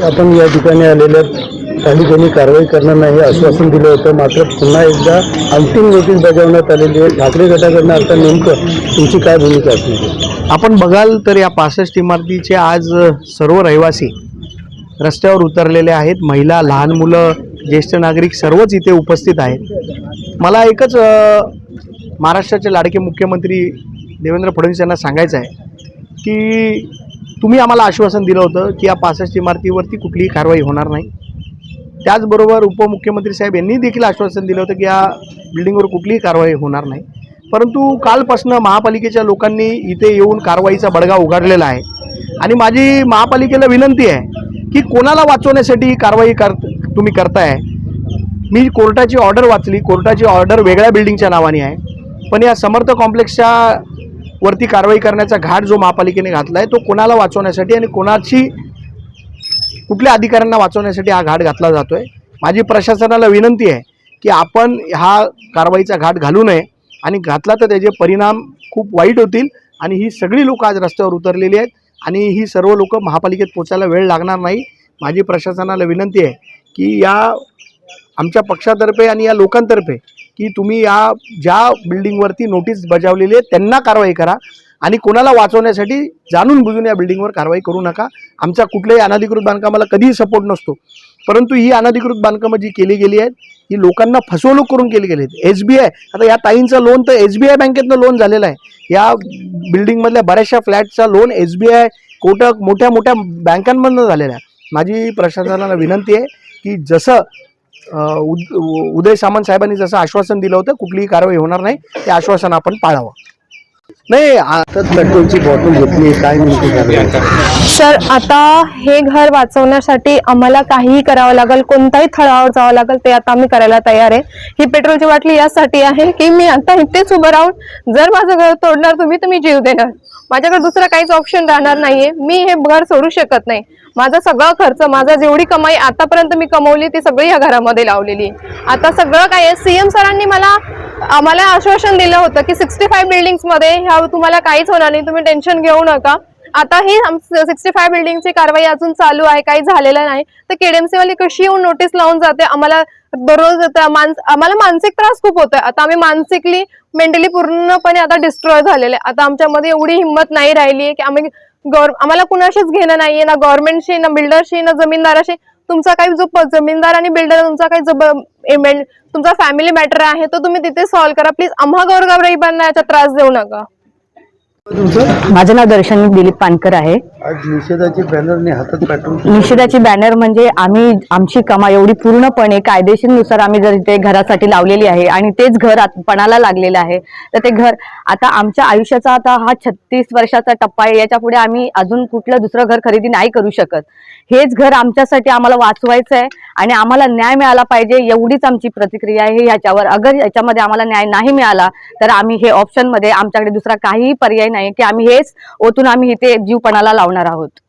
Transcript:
आपण या ठिकाणी आलेल्या पालिकेने कारवाई करणार नाही हे आश्वासन दिलं होतं. मात्र पुन्हा एकदा अंतिम नोटीस बजावण्यात आलेली आहे. ठाकरे गटाकडनं आता नेमकं तुमची काय भूमिका असणार आपण बघाल तर या पासष्ट इमारतीचे आज सर्व रहिवासी रस्त्यावर उतरलेले आहेत. महिला लहान मुलं ज्येष्ठ नागरिक सर्वच इथे उपस्थित आहेत. मला एकच महाराष्ट्राचे लाडके मुख्यमंत्री देवेंद्र फडणवीस यांना सांगायचं आहे की तुम्ही आम्हाला आश्वासन दिलं होतं की या पासष्ट इमारतीवरती कुठलीही कारवाई होणार नाही. त्याचबरोबर उपमुख्यमंत्री साहेब यांनी देखील आश्वासन दिलं होतं की या बिल्डिंगवर कुठलीही कारवाई होणार नाही. परंतु कालपासनं महापालिकेच्या लोकांनी इथे येऊन कारवाईचा बडगा उघडलेला आहे. आणि माझी महापालिकेला विनंती आहे की कोणाला वाचवण्यासाठी ही कारवाई कर तुम्ही करताय? मी कोर्टाची ऑर्डर वाचली कोर्टाची ऑर्डर वेगळ्या बिल्डिंगच्या नावाने आहे. पण या समर्थ कॉम्प्लेक्सच्या वरती कारवाई करण्याचा घाट जो महापालिकेने घातला आहे तो कोणाला वाचवण्यासाठी आणि कोणाची कुठल्या अधिकाऱ्यांना वाचवण्यासाठी हा घाट घातला जातोय? माझी प्रशासनाला विनंती आहे की आपण हा कारवाईचा घाट घालू नये आणि घातला तर त्याचे परिणाम खूप वाईट होतील आणि ही सगळी लोकं आज रस्त्यावर उतरलेली आहेत आणि ही सर्व लोक महापालिकेत पोचायला वेळ लागणार नाही. माझी प्रशासनाला विनंती आहे की या आमच्या पक्षातर्फे आणि या लोकांतर्फे की तुम्ही या ज्या बिल्डिंगवरती नोटीस बजावलेली आहे त्यांना कारवाई करा. आणि कोणाला वाचवण्यासाठी जाणून बुजून या बिल्डिंगवर कारवाई करू नका. आमचा कुठल्याही अनधिकृत बांधकामाला कधीही सपोर्ट नसतो. परंतु ही अनधिकृत बांधकामं जी केली गेली आहेत ही लोकांना फसवणूक करून केली गेली आहेत. एस बी आय आता या ताईंचं लोन तर एस बी आय बँकेतनं लोन झालेलं आहे. या बिल्डिंगमधल्या बऱ्याचशा फ्लॅटचा loan S B I Kotak मोठ्या मोठ्या बँकांमधनं झालेला आहे. माझी प्रशासनाला विनंती आहे की जसं उदय सामंत साहेबांनी जसं आश्वासन दिलं होतं कुठलीही कारवाई होणार नाही ते आश्वासन आपण पाळावं. नाही तर पेट्रोलची बॉटल घेतली काय सर आता हे घर वाचवण्यासाठी आम्हाला काहीही करावं लागेल कोणत्याही थळावर जावं लागेल ते आता आम्ही करायला तयार आहे. ही पेट्रोलची बाटली यासाठी आहे की मी आता इथेच उभं राहून जर माझं घर तोडणार तुम्ही तर मी जीव देणार. माझ्याकडे दुसरा काहीच ऑप्शन राहणार नाहीये. मी हे घर सोडू शकत नाही. माझा सगळा खर्च माझा जेवढी कमाई आतापर्यंत मी कमवली ती सगळी या घरामध्ये लावलेली. आता सगळं काय आहे? सीएम सरांनी मला आम्हाला आश्वासन दिलं होतं की सिक्स्टी फाय बिल्डिंग्समध्ये ह्या तुम्हाला काहीच होणार नाही तुम्ही टेन्शन घेऊ नका. आता ही सिक्स्टी फाय बिल्डिंगची कारवाई अजून चालू आहे काही झालेलं नाही. तर केडीएमसी वाली कशी येऊन नोटीस लावून जाते? आम्हाला दररोज आम्हाला मानसिक त्रास खूप होतोय. आता आम्ही मानसिकली मेंटली पूर्णपणे आता डिस्ट्रॉय झालेले. आता आमच्यामध्ये एवढी हिंमत नाही राहिली की आम्ही आम्हाला कुणाशीच घेणं नाहीये ना गव्हर्नमेंटशी ना बिल्डरशी ना जमीनदाराशी. तुमचा काही जो जमीनदार आणि बिल्डर तुमचा काही तुमचा फॅमिली मॅटर आहे तो तुम्ही तिथे सॉल्व्ह करा. प्लीज आम्हा गौरगावराईबांना याचा त्रास देऊ नका. माझं नाव दर्शन दिलीप पानकर आहे. आज निषेधाची बॅनरने हातात निषेधाची बॅनर म्हणजे आम्ही आमची कमाई एवढी पूर्णपणे कायदेशीरनुसार आम्ही जर ते घरासाठी लावलेली आहे आणि तेच घर पणाला लागलेलं आहे तर ते घर आता आमच्या आयुष्याचा आता हा छत्तीस वर्षाचा टप्पा आहे. याच्यापुढे आम्ही अजून कुठलं दुसरं घर खरेदी नाही करू शकत. हेच घर आमच्यासाठी आम्हाला वाचवायचं आहे आणि आम्हाला न्याय मिळाला पाहिजे एवढीच आमची प्रतिक्रिया आहे ह्याच्यावर. अगर याच्यामध्ये आम्हाला न्याय नाही मिळाला तर आम्ही हे ऑप्शनमध्ये आमच्याकडे दुसरा काहीही पर्याय नाही की आम्ही हेच ओतून आम्ही इथे जीवपणाला लावणार आहोत.